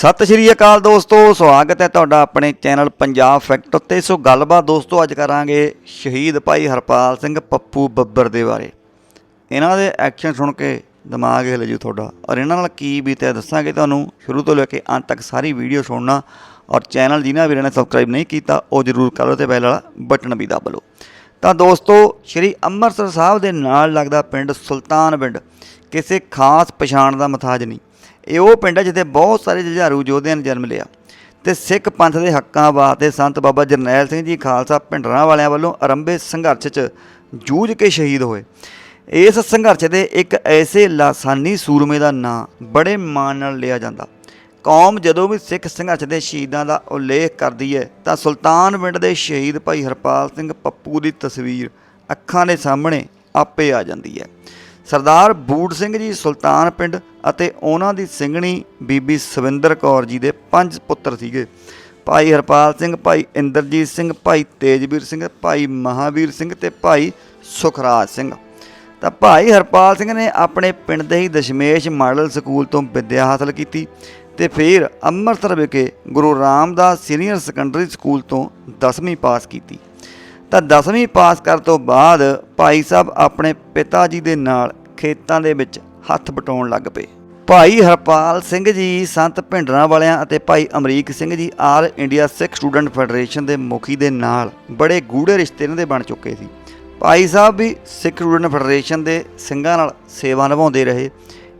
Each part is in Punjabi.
ਸਤਿ ਸ਼੍ਰੀ ਅਕਾਲ ਦੋਸਤੋ, ਸਵਾਗਤ ਹੈ ਤੁਹਾਡਾ ਆਪਣੇ ਚੈਨਲ ਪੰਜਾਬ ਫੈਕਟ ਉੱਤੇ। ਸੋ ਗੱਲਬਾਤ ਦੋਸਤੋ, ਅੱਜ ਕਰਾਂਗੇ ਸ਼ਹੀਦ ਭਾਈ ਹਰਪਾਲ ਸਿੰਘ ਪੱਪੂ ਬੱਬਰ ਦੇ ਬਾਰੇ। ਇਹਨਾਂ ਦੇ ਐਕਸ਼ਨ ਸੁਣ ਕੇ ਦਿਮਾਗ ਹਿੱਲ ਜੂ ਤੁਹਾਡਾ। ਔਰ ਇਹਨਾਂ ਨਾਲ ਕੀ ਬੀਤਿਆ, ਦੱਸਾਂਗੇ ਤੁਹਾਨੂੰ। ਸ਼ੁਰੂ ਤੋਂ ਲੈ ਕੇ ਅੰਤ ਤੱਕ ਸਾਰੀ ਵੀਡੀਓ ਸੁਣਨਾ। ਔਰ ਚੈਨਲ ਜਿਨ੍ਹਾਂ ਵੀਰਾਂ ਨੇ ਸਬਸਕ੍ਰਾਈਬ ਨਹੀਂ ਕੀਤਾ, ਉਹ ਜ਼ਰੂਰ ਕਰ ਲਓ ਤੇ ਬੈਲ ਵਾਲਾ ਬਟਨ ਵੀ ਦਬਾ ਲਓ। ਤਾਂ ਦੋਸਤੋ, ਸ਼੍ਰੀ ਅੰਮ੍ਰਿਤਸਰ ਸਾਹਿਬ ਦੇ ਨਾਲ ਲੱਗਦਾ ਪਿੰਡ ਸੁਲਤਾਨ ਪਿੰਡ ਕਿਸੇ ਖਾਸ ਪਛਾਣ ਦਾ ਮਥਾਜ ਨਹੀਂ। ਇਹ ਉਹ ਪਿੰਡ ਹੈ ਜਿੱਥੇ ਬਹੁਤ ਸਾਰੇ ਜੁਝਾਰੂ ਯੋਧਿਆਂ ਨੇ ਜਨਮ ਲਿਆ। ਤੇ ਸਿੱਖ ਪੰਥ ਦੇ ਹੱਕਾਂ ਵਾਸਤੇ ਸੰਤ ਬਾਬਾ ਜਰਨੈਲ ਸਿੰਘ ਜੀ ਖਾਲਸਾ ਭਿੰਡਰਾਂ ਵਾਲਿਆਂ ਵੱਲੋਂ ਆਰੰਭੇ ਸੰਘਰਸ਼ 'ਚ ਜੂਝ ਕੇ ਸ਼ਹੀਦ ਹੋਏ। ਇਸ ਸੰਘਰਸ਼ ਦੇ ਇੱਕ ਐਸੇ ਲਾਸਾਨੀ ਸੂਰਮੇ ਦਾ ਨਾਂ ਬੜੇ ਮਾਣ ਨਾਲ ਲਿਆ ਜਾਂਦਾ। ਕੌਮ ਜਦੋਂ ਵੀ ਸਿੱਖ ਸੰਘਰਸ਼ ਦੇ ਸ਼ਹੀਦਾਂ ਦਾ ਉਲੇਖ ਕਰਦੀ ਹੈ, ਤਾਂ ਸੁਲਤਾਨ ਪਿੰਡ ਦੇ ਸ਼ਹੀਦ ਭਾਈ ਹਰਪਾਲ ਸਿੰਘ ਪੱਪੂ ਦੀ ਤਸਵੀਰ ਅੱਖਾਂ ਦੇ ਸਾਹਮਣੇ ਆਪੇ ਆ ਜਾਂਦੀ ਹੈ। ਸਰਦਾਰ ਬੂੜ ਸਿੰਘ ਜੀ ਸੁਲਤਾਨ ਪਿੰਡ ਅਤੇ ਉਹਨਾਂ ਦੀ ਸਿੰਘਣੀ ਬੀਬੀ ਸਵਿੰਦਰ ਕੌਰ ਜੀ ਦੇ ਪੰਜ ਪੁੱਤਰ ਸੀਗੇ। ਭਾਈ ਹਰਪਾਲ ਸਿੰਘ, ਭਾਈ ਇੰਦਰਜੀਤ ਸਿੰਘ, ਭਾਈ ਤੇਜਵੀਰ ਸਿੰਘ, ਭਾਈ ਮਹਾਵੀਰ ਸਿੰਘ ਤੇ ਭਾਈ ਸੁਖਰਾਜ ਸਿੰਘ। ਤਾਂ ਭਾਈ ਹਰਪਾਲ ਸਿੰਘ ਨੇ ਆਪਣੇ ਪਿੰਡ ਦੇ ਹੀ ਦਸ਼ਮੇਸ਼ ਮਾਡਲ ਸਕੂਲ ਤੋਂ ਵਿੱਦਿਆ ਹਾਸਲ ਕੀਤੀ ਤੇ ਫਿਰ ਅੰਮ੍ਰਿਤਸਰ ਵਿਖੇ Guru Ramdas senior secondary school ਤੋਂ 10ਵੀਂ ਪਾਸ ਕੀਤੀ। ਤਾਂ 10ਵੀਂ ਪਾਸ ਕਰਨ ਤੋਂ ਬਾਅਦ ਭਾਈ ਸਾਹਿਬ ਆਪਣੇ ਪਿਤਾ ਜੀ ਦੇ ਨਾਲ ਖੇਤਾਂ ਦੇ ਵਿੱਚ ਹੱਥ ਬਟਾਉਣ ਲੱਗ ਪਏ। ਭਾਈ ਹਰਪਾਲ ਸਿੰਘ ਜੀ, ਸੰਤ ਭਿੰਡਰਾਂ ਵਾਲਿਆਂ ਅਤੇ Bhai Amrik Singh ji all India Sikh student federation ਦੇ ਮੁਖੀ ਦੇ ਨਾਲ ਬੜੇ ਗੂੜੇ ਰਿਸ਼ਤੇ ਇਹਨਾਂ ਦੇ ਬਣ ਚੁੱਕੇ ਸੀ। ਭਾਈ ਸਾਹਿਬ ਵੀ ਸਿੱਖ ਸਟੂਡੈਂਟ ਫੈਡਰੇਸ਼ਨ ਦੇ ਸਿੰਘਾਂ ਨਾਲ ਸੇਵਾ ਨਿਭਾਉਂਦੇ ਰਹੇ।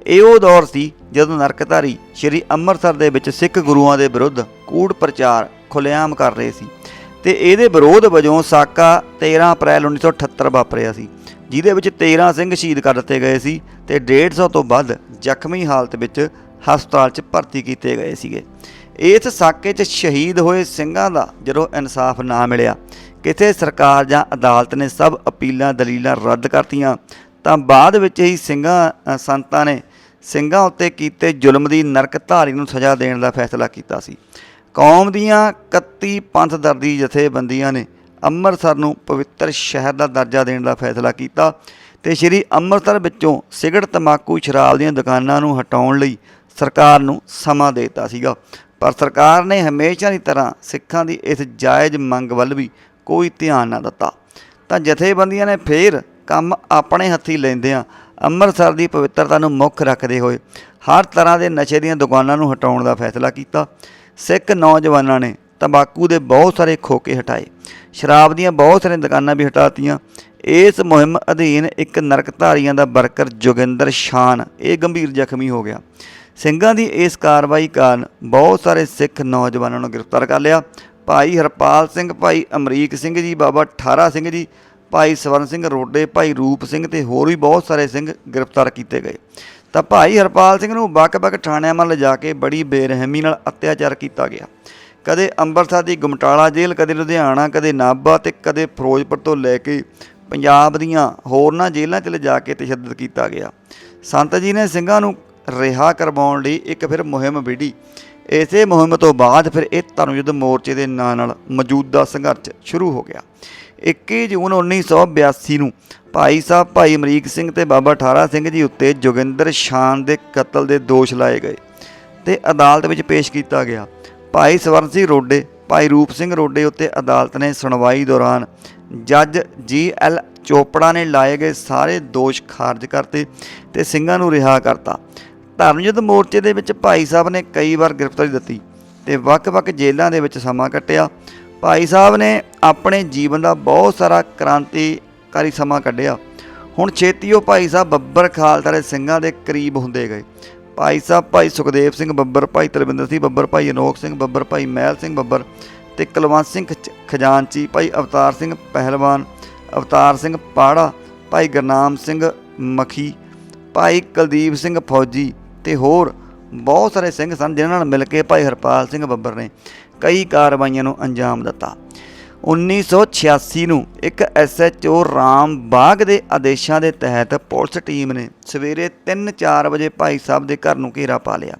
ਇਹ ਉਹ ਦੌਰ ਸੀ ਜਦੋਂ ਨਰਕਧਾਰੀ ਸ੍ਰੀ ਅੰਮ੍ਰਿਤਸਰ ਦੇ ਵਿੱਚ ਸਿੱਖ ਗੁਰੂਆਂ ਦੇ ਵਿਰੁੱਧ ਕੂੜ ਪ੍ਰਚਾਰ ਖੁੱਲ੍ਹੇਆਮ ਕਰ ਰਹੇ ਸੀ ਤੇ ਇਹਦੇ ਵਿਰੋਧ ਵਜੋਂ ਸਾਕਾ 13 ਅਪ੍ਰੈਲ 1978 ਵਾਪਰਿਆ ਸੀ। ਜਿਹਦੇ ਵਿੱਚ 13 ਸਿੰਘ ਸ਼ਹੀਦ ਕਰ ਦਿੱਤੇ ਗਏ ਸੀ ਤੇ 150 ਤੋਂ ਵੱਧ ਜ਼ਖਮੀ ਹਾਲਤ ਵਿੱਚ ਹਸਪਤਾਲ 'ਚ ਭਰਤੀ ਕੀਤੇ ਗਏ ਸੀਗੇ। ਇਸ ਸਾਕੇ 'ਚ ਸ਼ਹੀਦ ਹੋਏ ਸਿੰਘਾਂ ਦਾ ਜਦੋਂ ਇਨਸਾਫ ਨਾ ਮਿਲਿਆ, ਕਿਤੇ ਸਰਕਾਰ ਜਾਂ ਅਦਾਲਤ ਨੇ ਸਭ ਅਪੀਲਾਂ, ਦਲੀਲਾਂ ਰੱਦ ਕਰਤੀਆਂ, ਤਾਂ ਬਾਅਦ ਵਿੱਚ ਹੀ ਸਿੰਘਾਂ ਸੰਤਾਂ ਨੇ ਸਿੰਘਾਂ ਉੱਤੇ ਕੀਤੇ ਜ਼ੁਲਮ ਦੀ ਨਰਕ ਧਾਰੀ ਨੂੰ ਸਜ਼ਾ ਦੇਣ ਦਾ ਫੈਸਲਾ ਕੀਤਾ ਸੀ। ਕੌਮ ਦੀਆਂ 31 ਪੰਥ ਦਰਦੀ ਜਥੇਬੰਦੀਆਂ ਨੇ ਅੰਮ੍ਰਿਤਸਰ ਨੂੰ ਪਵਿੱਤਰ ਸ਼ਹਿਰ ਦਾ ਦਰਜਾ ਦੇਣ ਦਾ ਫੈਸਲਾ ਕੀਤਾ ਤੇ ਸ਼੍ਰੀ ਅੰਮ੍ਰਿਤਸਰ ਵਿੱਚੋਂ ਸਿਗਰਟ ਤਮਾਕੂ ਸ਼ਰਾਬ ਦੀਆਂ ਦੁਕਾਨਾਂ ਨੂੰ ਹਟਾਉਣ ਲਈ ਸਰਕਾਰ ਨੂੰ ਸਮਾਂ ਦੇ ਦਿੱਤਾ ਸੀਗਾ। ਪਰ ਸਰਕਾਰ ਨੇ ਹਮੇਸ਼ਾ ਦੀ ਤਰ੍ਹਾਂ ਸਿੱਖਾਂ ਦੀ ਇਸ ਜਾਇਜ਼ ਮੰਗ ਵੱਲ ਵੀ ਕੋਈ ਧਿਆਨ ਨਾ ਦਿੱਤਾ। ਤਾਂ ਜਥੇਬੰਦੀਆਂ ਨੇ ਫੇਰ ਕੰਮ ਆਪਣੇ ਹੱਥੀ ਲੈਂਦਿਆਂ ਅੰਮ੍ਰਿਤਸਰ ਦੀ ਪਵਿੱਤਰਤਾ ਨੂੰ ਮੁੱਖ ਰੱਖਦੇ ਹੋਏ ਹਰ ਤਰ੍ਹਾਂ ਦੇ ਨਸ਼ੇ ਦੀਆਂ ਦੁਕਾਨਾਂ ਨੂੰ ਹਟਾਉਣ ਦਾ ਫੈਸਲਾ ਕੀਤਾ। ਸਿੱਖ ਨੌਜਵਾਨਾਂ ਨੇ ਤੰਬਾਕੂ ਦੇ ਬਹੁਤ ਸਾਰੇ ਖੋਕੇ ਹਟਾਏ। ਸ਼ਰਾਬ ਦੀਆਂ ਬਹੁਤ ਸਾਰੀਆਂ ਦੁਕਾਨਾਂ ਵੀ ਹਟਾਤੀਆਂ। ਇਸ ਮੁਹਿੰਮ ਅਧੀਨ ਇੱਕ ਨਰਕਧਾਰੀਆਂ ਦਾ ਵਰਕਰ ਜੋਗਿੰਦਰ ਸ਼ਾਨ, ਇਹ ਗੰਭੀਰ ਜ਼ਖਮੀ ਹੋ ਗਿਆ। ਸਿੰਘਾਂ ਦੀ ਇਸ ਕਾਰਵਾਈ ਕਾਰਨ ਬਹੁਤ ਸਾਰੇ ਸਿੱਖ ਨੌਜਵਾਨਾਂ ਨੂੰ ਗ੍ਰਿਫਤਾਰ ਕਰ ਲਿਆ। ਭਾਈ ਹਰਪਾਲ ਸਿੰਘ, ਭਾਈ ਅਮਰੀਕ ਸਿੰਘ ਜੀ, ਬਾਬਾ ਠਾਰਾ ਸਿੰਘ ਜੀ, ਭਾਈ ਸਵਰਨ ਸਿੰਘ ਰੋਡੇ, ਭਾਈ ਰੂਪ ਸਿੰਘ ਤੇ ਹੋਰ ਵੀ ਬਹੁਤ ਸਾਰੇ ਸਿੰਘ ਗ੍ਰਿਫਤਾਰ ਕੀਤੇ ਗਏ। ਤਾਂ ਭਾਈ ਹਰਪਾਲ ਸਿੰਘ ਨੂੰ ਵੱਖ-ਵੱਖ ਥਾਣਿਆਂ ਵੱਲ ਲਿਜਾ ਕੇ ਬੜੀ ਬੇਰਹਿਮੀ ਨਾਲ ਅਤਿਆਚਾਰ ਕੀਤਾ ਗਿਆ। ਕਦੇ ਅੰਮ੍ਰਿਤਸਰ ਦੀ ਗੁਮਟਾਲਾ ਜੇਲ੍ਹ, ਕਦੇ ਲੁਧਿਆਣਾ, ਕਦੇ ਨਾਭਾ ਤੇ ਕਦੇ ਫਿਰੋਜ਼ਪੁਰ ਤੋਂ ਲੈ ਕੇ ਪੰਜਾਬ ਦੀਆਂ ਹੋਰਨਾਂ ਜੇਲ੍ਹਾਂ 'ਚ ਲਿਜਾ ਕੇ ਤਸ਼ੱਦਦ ਕੀਤਾ ਗਿਆ। ਸੰਤ ਜੀ ਨੇ ਸਿੰਘਾਂ ਨੂੰ ਰਿਹਾ ਕਰਵਾਉਣ ਲਈ ਇੱਕ ਫਿਰ ਮੁਹਿੰਮ ਵਿੱਢੀ। ਇਸੇ ਮੁਹਿੰਮ ਤੋਂ ਬਾਅਦ ਫਿਰ ਇਹ ਧਰਮ ਯੁੱਧ ਮੋਰਚੇ ਦੇ ਨਾਂ ਨਾਲ ਮੌਜੂਦਾ ਸੰਘਰਸ਼ ਸ਼ੁਰੂ ਹੋ ਗਿਆ। 21 ਜੂਨ 1982 ਨੂੰ ਭਾਈ ਸਾਹਿਬ ਭਾਈ ਅਮਰੀਕ ਸਿੰਘ ਤੇ ਬਾਬਾ ਠਾਰਾ ਸਿੰਘ ਜੀ ਉੱਤੇ ਜੋਗਿੰਦਰ ਸ਼ਾਨ ਦੇ ਕਤਲ ਦੇ ਦੋਸ਼ ਲਾਏ ਗਏ ਤੇ ਅਦਾਲਤ ਵਿੱਚ ਪੇਸ਼ ਕੀਤਾ ਗਿਆ। ਭਾਈ ਸਵਰਨ ਸਿੰਘ ਰੋਡੇ, ਭਾਈ ਰੂਪ ਸਿੰਘ ਰੋਡੇ ਉੱਤੇ ਅਦਾਲਤ ਨੇ ਸੁਣਵਾਈ ਦੌਰਾਨ ਜੱਜ ਜੀ ਐਲ ਚੋਪੜਾ ਨੇ ਲਾਏ ਗਏ ਸਾਰੇ ਦੋਸ਼ ਖਾਰਜ ਕਰਤੇ ਤੇ ਸਿੰਘਾਂ ਨੂੰ ਰਿਹਾ ਕਰਤਾ। ਧਰਮ ਯੁੱਧ ਮੋਰਚੇ ਦੇ ਵਿੱਚ ਭਾਈ ਸਾਹਿਬ ਨੇ ਕਈ ਵਾਰ ਗ੍ਰਿਫਤਾਰੀ ਦਿੱਤੀ ਤੇ ਵੱਖ-ਵੱਖ ਜੇਲ੍ਹਾਂ ਦੇ ਵਿੱਚ ਸਮਾਂ ਕੱਟਿਆ। ਭਾਈ ਸਾਹਿਬ ਨੇ ਆਪਣੇ ਜੀਵਨ ਦਾ ਬਹੁਤ ਸਾਰਾ ਕ੍ਰਾਂਤੀਕਾਰੀ ਸਮਾਂ ਕੱਢਿਆ। ਹੁਣ ਛੇਤੀ ਉਹ ਭਾਈ ਸਾਹਿਬ ਬੱਬਰ ਖਾਲਸਾ ਦੇ ਸਿੰਘਾਂ ਦੇ ਕਰੀਬ ਹੁੰਦੇ ਗਏ। ਭਾਈ ਸਾਹਿਬ, ਭਾਈ ਸੁਖਦੇਵ ਸਿੰਘ ਬੱਬਰ, ਭਾਈ ਤਲਵਿੰਦਰ ਸਿੰਘ ਬੱਬਰ, ਭਾਈ ਅਨੋਖ ਸਿੰਘ ਬੱਬਰ, ਭਾਈ ਮਹਿਲ ਸਿੰਘ ਬੱਬਰ ਤੇ ਕੁਲਵੰਤ ਸਿੰਘ ਖਜ- ਖਜ਼ਾਨਚੀ, ਭਾਈ ਅਵਤਾਰ ਸਿੰਘ ਪਹਿਲਵਾਨ, ਅਵਤਾਰ ਸਿੰਘ ਪਾੜਾ, ਭਾਈ ਗੁਰਨਾਮ ਸਿੰਘ ਮਖੀ, ਭਾਈ ਕੁਲਦੀਪ ਸਿੰਘ ਫੌਜੀ ਤੇ ਹੋਰ ਬਹੁਤ ਸਾਰੇ ਸਿੰਘ ਸਨ ਜਿਨ੍ਹਾਂ ਨਾਲ ਮਿਲ ਕੇ ਭਾਈ ਹਰਪਾਲ ਸਿੰਘ ਬੱਬਰ ਨੇ ਕਈ ਕਾਰਵਾਈਆਂ ਨੂੰ ਅੰਜਾਮ ਦਿੱਤਾ। 1986 ਨੂੰ ਇੱਕ ਐਸਐਚਓ ਰਾਮ ਬਾਗ ਦੇ ਆਦੇਸ਼ਾਂ ਦੇ ਤਹਿਤ ਪੁਲਿਸ ਟੀਮ ਨੇ ਸਵੇਰੇ 3-4 ਵਜੇ ਭਾਈ ਸਾਹਿਬ ਦੇ ਘਰ ਨੂੰ ਘੇਰਾ ਪਾ ਲਿਆ।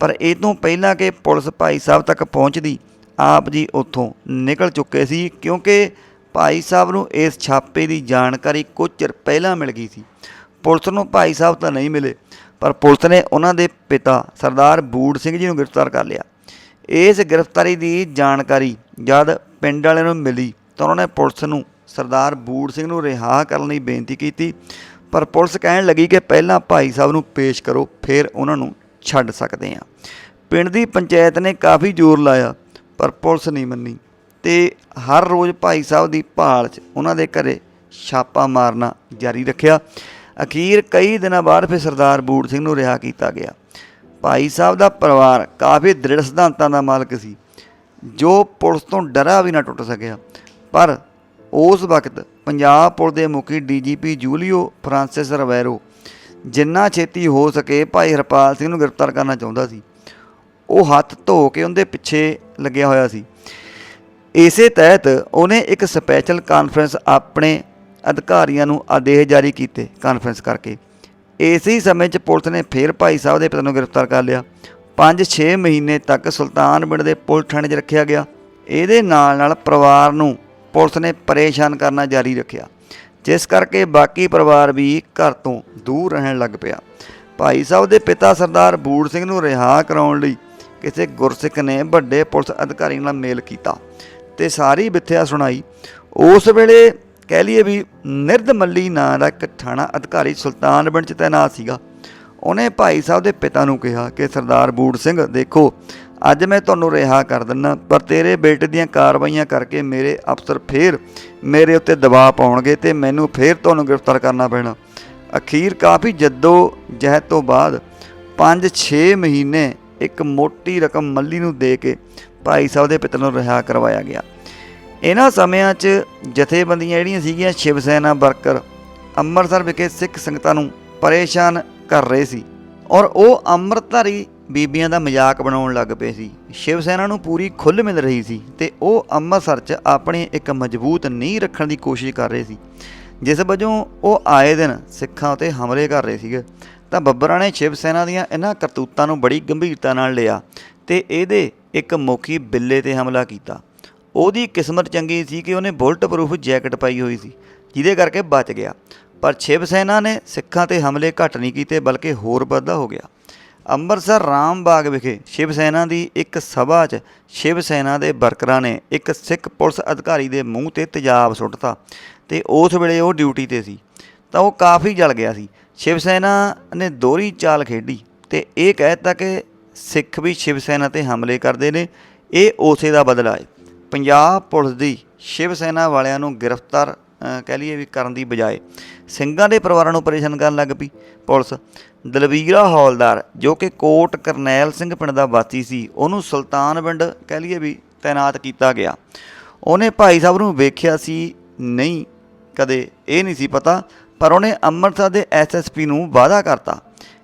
ਪਰ ਇਹ ਤੋਂ ਪਹਿਲਾਂ ਕਿ ਪੁਲਿਸ ਭਾਈ ਸਾਹਿਬ ਤੱਕ ਪਹੁੰਚਦੀ, ਆਪ ਜੀ ਉੱਥੋਂ ਨਿਕਲ ਚੁੱਕੇ ਸੀ ਕਿਉਂਕਿ ਭਾਈ ਸਾਹਿਬ ਨੂੰ ਇਸ ਛਾਪੇ ਦੀ ਜਾਣਕਾਰੀ ਕੁਝ ਚਿਰ ਪਹਿਲਾਂ ਮਿਲ ਗਈ ਸੀ। ਪੁਲਿਸ ਨੂੰ ਭਾਈ ਸਾਹਿਬ ਤਾਂ ਨਹੀਂ ਮਿਲੇ, ਪਰ ਪੁਲਿਸ ਨੇ ਉਹਨਾਂ ਦੇ ਪਿਤਾ ਸਰਦਾਰ ਬੂੜ ਸਿੰਘ ਜੀ ਨੂੰ ਗ੍ਰਿਫਤਾਰ ਕਰ ਲਿਆ। ਇਸ ਗ੍ਰਿਫਤਾਰੀ ਦੀ ਜਾਣਕਾਰੀ ਜਦ ਪਿੰਡ ਵਾਲਿਆਂ ਨੂੰ ਮਿਲੀ ਤਾਂ ਉਹਨਾਂ ਨੇ ਪੁਲਿਸ ਨੂੰ ਸਰਦਾਰ ਬੂੜ ਸਿੰਘ ਨੂੰ ਰਿਹਾ ਕਰਨ ਲਈ ਬੇਨਤੀ ਕੀਤੀ। ਪਰ ਪੁਲਿਸ ਕਹਿਣ ਲੱਗੀ ਕਿ ਪਹਿਲਾਂ ਭਾਈ ਸਾਹਿਬ ਨੂੰ ਪੇਸ਼ ਕਰੋ, ਫਿਰ ਉਹਨਾਂ ਨੂੰ ਛੱਡ ਸਕਦੇ ਆ ਪਿੰਡ ਦੀ ਪੰਚਾਇਤ ਨੇ ਕਾਫੀ ਜ਼ੋਰ ਲਾਇਆ, ਪਰ ਪੁਲਿਸ ਨਹੀਂ ਮੰਨੀ ਤੇ ਹਰ ਰੋਜ਼ ਭਾਈ ਸਾਹਿਬ ਦੀ ਭਾਲ 'ਚ ਉਹਨਾਂ ਦੇ ਘਰੇ ਛਾਪਾ ਮਾਰਨਾ ਜਾਰੀ ਰੱਖਿਆ। ਅਖੀਰ ਕਈ ਦਿਨਾਂ ਬਾਅਦ ਫਿਰ ਸਰਦਾਰ ਬੂੜ ਸਿੰਘ ਨੂੰ ਰਿਹਾ ਕੀਤਾ ਗਿਆ। ਭਾਈ ਸਾਹਿਬ ਦਾ ਪਰਿਵਾਰ ਕਾਫੀ ਦ੍ਰਿੜ ਸਿਧਾਂਤਾਂ ਦਾ ਮਾਲਕ ਸੀ। ਜੋ ਪੁਲਿਸ ਤੋਂ ਡਰਾ ਵੀ ਨਾ ਟੁੱਟ ਸਕਿਆ ਪਰ ਉਸ ਵਕਤ ਪੰਜਾਬ ਪੁਲਿਸ ਦੇ ਮੁਖੀ ਡੀਜੀਪੀ ਜੂਲੀਓ ਫਰਾਂਸਿਸ ਰਵੈਰੋ ਜਿੰਨਾ ਛੇਤੀ ਹੋ ਸਕੇ ਭਾਈ ਹਰਪਾਲ ਸਿੰਘ ਨੂੰ ਗ੍ਰਿਫਤਾਰ ਕਰਨਾ ਚਾਹੁੰਦਾ ਸੀ। ਉਹ ਹੱਥ ਧੋ ਕੇ ਉਹਦੇ ਪਿੱਛੇ ਲੱਗਿਆ ਹੋਇਆ ਸੀ। ਇਸੇ ਤਹਿਤ ਉਹਨੇ ਇੱਕ ਸਪੈਸ਼ਲ ਕਾਨਫਰੰਸ ਆਪਣੇ ਅਧਿਕਾਰੀਆਂ ਨੂੰ ਆਦੇਸ਼ ਜਾਰੀ ਕੀਤੇ ਕਾਨਫਰੰਸ ਕਰਕੇ। ਇਸੇ ਹੀ ਸਮੇਂ 'ਚ ਪੁਲਿਸ ਨੇ ਫੇਰ ਭਾਈ ਸਾਹਿਬ ਦੇ ਪਿਤਾ ਨੂੰ ਗ੍ਰਿਫਤਾਰ ਕਰ ਲਿਆ। 5-6 ਮਹੀਨੇ ਤੱਕ ਸੁਲਤਾਨਪੁਰ ਦੇ ਪੁਲਿਸ ਥਾਣੇ 'ਚ ਰੱਖਿਆ ਗਿਆ। ਇਹਦੇ ਨਾਲ ਨਾਲ ਪਰਿਵਾਰ ਨੂੰ ਪੁਲਿਸ ਨੇ ਪਰੇਸ਼ਾਨ ਕਰਨਾ ਜਾਰੀ ਰੱਖਿਆ। ਜਿਸ ਕਰਕੇ ਬਾਕੀ ਪਰਿਵਾਰ ਵੀ ਘਰ ਤੋਂ ਦੂਰ ਰਹਿਣ ਲੱਗ ਪਿਆ। ਭਾਈ ਸਾਹਿਬ ਦੇ ਪਿਤਾ ਸਰਦਾਰ ਬੂੜ ਸਿੰਘ ਨੂੰ ਰਿਹਾ ਕਰਾਉਣ ਲਈ ਕਿਸੇ ਗੁਰਸਿੱਖ ਨੇ ਵੱਡੇ ਪੁਲਿਸ ਅਧਿਕਾਰੀ ਨਾਲ ਮੇਲ ਕੀਤਾ ਤੇ ਸਾਰੀ ਮਿੱਥਿਆ ਸੁਣਾਈ। ਉਸ ਵੇਲੇ ਕਹਿ ਲਈਏ ਵੀ ਨਿਰਦਮੱਲੀ ਨਾਂ ਦਾ ਇੱਕ ਥਾਣਾ ਅਧਿਕਾਰੀ ਸੁਲਤਾਨਪੁਰ ਚ ਤੈਨਾਤ ਸੀਗਾ। ਉਹਨੇ ਭਾਈ ਸਾਹਿਬ ਦੇ ਪਿਤਾ ਨੂੰ ਕਿਹਾ ਕਿ, ਸਰਦਾਰ ਬੂੜ ਸਿੰਘ, ਦੇਖੋ, ਅੱਜ ਮੈਂ ਤੁਹਾਨੂੰ ਰਿਹਾ ਕਰ ਦਿੰਨਾ, ਪਰ ਤੇਰੇ ਬੇਟੇ ਦੀਆਂ ਕਾਰਵਾਈਆਂ ਕਰਕੇ ਮੇਰੇ ਅਫਸਰ ਫੇਰ ਮੇਰੇ ਉੱਤੇ ਦਬਾਅ ਪਾਉਣਗੇ ਤੇ ਮੈਨੂੰ ਫੇਰ ਤੁਹਾਨੂੰ ਗ੍ਰਿਫਤਾਰ ਕਰਨਾ ਪੈਣਾ। ਅਖੀਰ ਕਾਫੀ ਜੱਦੋ ਜਹਿਦ ਤੋਂ ਬਾਅਦ 5-6 ਮਹੀਨੇ ਇੱਕ ਮੋਟੀ ਰਕਮ ਮੱਲੀ ਨੂੰ ਦੇ ਕੇ ਭਾਈ ਸਾਹਿਬ ਦੇ ਪਿਤਾ ਨੂੰ ਰਿਹਾ ਕਰਵਾਇਆ ਗਿਆ। ਇਹਨਾਂ ਸਮਿਆਂ 'ਚ ਜਥੇਬੰਦੀਆਂ ਜਿਹੜੀਆਂ ਸੀਗੀਆਂ, ਸ਼ਿਵ ਸੈਨਾ, ਵਰਕਰ, ਅੰਮ੍ਰਿਤਸਰ ਵਿਖੇ ਸਿੱਖ ਸੰਗਤਾਂ ਨੂੰ ਪਰੇਸ਼ਾਨ ਕਰ ਰਹੇ ਸੀ। ਔਰ ਉਹ ਅੰਮ੍ਰਿਤਧਾਰੀ ਬੀਬੀਆਂ ਦਾ ਮਜ਼ਾਕ ਬਣਾਉਣ ਲੱਗ ਪਏ ਸੀ। ਸ਼ਿਵ ਸੈਨਾ ਨੂੰ ਪੂਰੀ ਖੁੱਲ੍ਹ ਮਿਲ ਰਹੀ ਸੀ ਤੇ ਉਹ ਅੰਮ੍ਰਿਤਸਰ 'ਚ ਆਪਣੀ ਇੱਕ ਮਜ਼ਬੂਤ ਨੀਂਹ ਰੱਖਣ ਦੀ ਕੋਸ਼ਿਸ਼ ਕਰ ਰਹੇ ਸੀ। ਜਿਸ ਵਜੋਂ ਉਹ ਆਏ ਦਿਨ ਸਿੱਖਾਂ ਉਤੇ ਹਮਲੇ ਕਰ ਰਹੇ ਸੀਗੇ। ਤਾਂ ਬੱਬਰਾਂ ਨੇ ਸ਼ਿਵ ਸੈਨਾ ਦੀਆਂ ਇਹਨਾਂ ਕਰਤੂਤਾਂ ਨੂੰ ਬੜੀ ਗੰਭੀਰਤਾ ਨਾਲ ਲਿਆ ਤੇ ਇਹਦੇ ਇੱਕ ਮੁਖੀ ਬਿੱਲੇ ਤੇ ਹਮਲਾ ਕੀਤਾ। ਉਹਦੀ ਕਿਸਮਤ ਚੰਗੀ ਸੀ ਕਿ ਉਹਨੇ ਬੁਲਟ ਪ੍ਰੂਫ ਜੈਕਟ ਪਾਈ ਹੋਈ ਸੀ, ਜਿਹਦੇ ਕਰਕੇ ਬਚ ਗਿਆ। ਪਰ ਸ਼ਿਵ ਸੈਨਾ ਨੇ ਸਿੱਖਾਂ ਤੇ ਹਮਲੇ ਘੱਟ ਨਹੀਂ ਕੀਤੇ, ਬਲਕਿ ਹੋਰ ਵਾਧਾ ਹੋ ਗਿਆ। ਅੰਮ੍ਰਿਤਸਰ ਰਾਮ ਬਾਗ ਵਿਖੇ ਸ਼ਿਵ ਸੈਨਾ ਦੀ ਇੱਕ ਸਭਾ 'ਚ ਸ਼ਿਵ ਸੈਨਾ ਦੇ ਵਰਕਰਾਂ ਨੇ ਇੱਕ ਸਿੱਖ ਪੁਲਿਸ ਅਧਿਕਾਰੀ ਦੇ ਮੂੰਹ ਤੇ ਤੇਜ਼ਾਬ ਸੁੱਟਤਾ ਤੇ ਉਸ ਵੇਲੇ ਉਹ ਡਿਊਟੀ ਤੇ ਸੀ। ਤਾਂ ਉਹ ਕਾਫੀ ਜਲ ਗਿਆ ਸੀ। ਸ਼ਿਵ ਸੈਨਾ ਨੇ ਦੋਹਰੀ ਚਾਲ ਖੇਡੀ ਤੇ ਇਹ ਕਹਿਤਾ ਕਿ ਸਿੱਖ ਵੀ ਸ਼ਿਵ ਸੈਨਾ ਤੇ ਹਮਲੇ ਕਰਦੇ ਨੇ, ਇਹ ਉਸੇ ਦਾ ਬਦਲਾ ਹੈ। ਪੰਜਾਬ ਪੁਲਿਸ ਦੀ ਸ਼ਿਵ ਸੈਨਾ ਵਾਲਿਆਂ ਨੂੰ ਗ੍ਰਿਫਤਾਰ ਕਹਿ ਲਈਏ ਵੀ ਕਰਨ ਦੀ ਬਜਾਏ। ਸਿੰਘਾਂ ਦੇ ਪਰਿਵਾਰਾਂ ਨੂੰ ਪਰੇਸ਼ਾਨ ਕਰਨ ਲੱਗ ਪਈ ਪੁਲਿਸ। ਦਲਵੀਰਾ ਹੌਲਦਾਰ, ਜੋ ਕਿ ਕੋਟ ਕਰਨੈਲ ਸਿੰਘ ਪਿੰਡ ਦਾ ਵਾਸੀ ਸੀ, ਉਹਨੂੰ ਸੁਲਤਾਨ ਪਿੰਡ ਕਹਿ ਲਈਏ ਵੀ ਤਾਇਨਾਤ ਕੀਤਾ ਗਿਆ। ਉਹਨੇ ਭਾਈ ਸਾਹਿਬ ਨੂੰ ਵੇਖਿਆ ਸੀ, ਨਹੀਂ, ਕਦੇ, ਇਹ ਨਹੀਂ ਸੀ ਪਤਾ, ਪਰ ਉਹਨੇ ਅੰਮ੍ਰਿਤਸਰ ਦੇ ਐਸਐਸਪੀ ਨੂੰ ਵਾਅਦਾ ਕਰਤਾ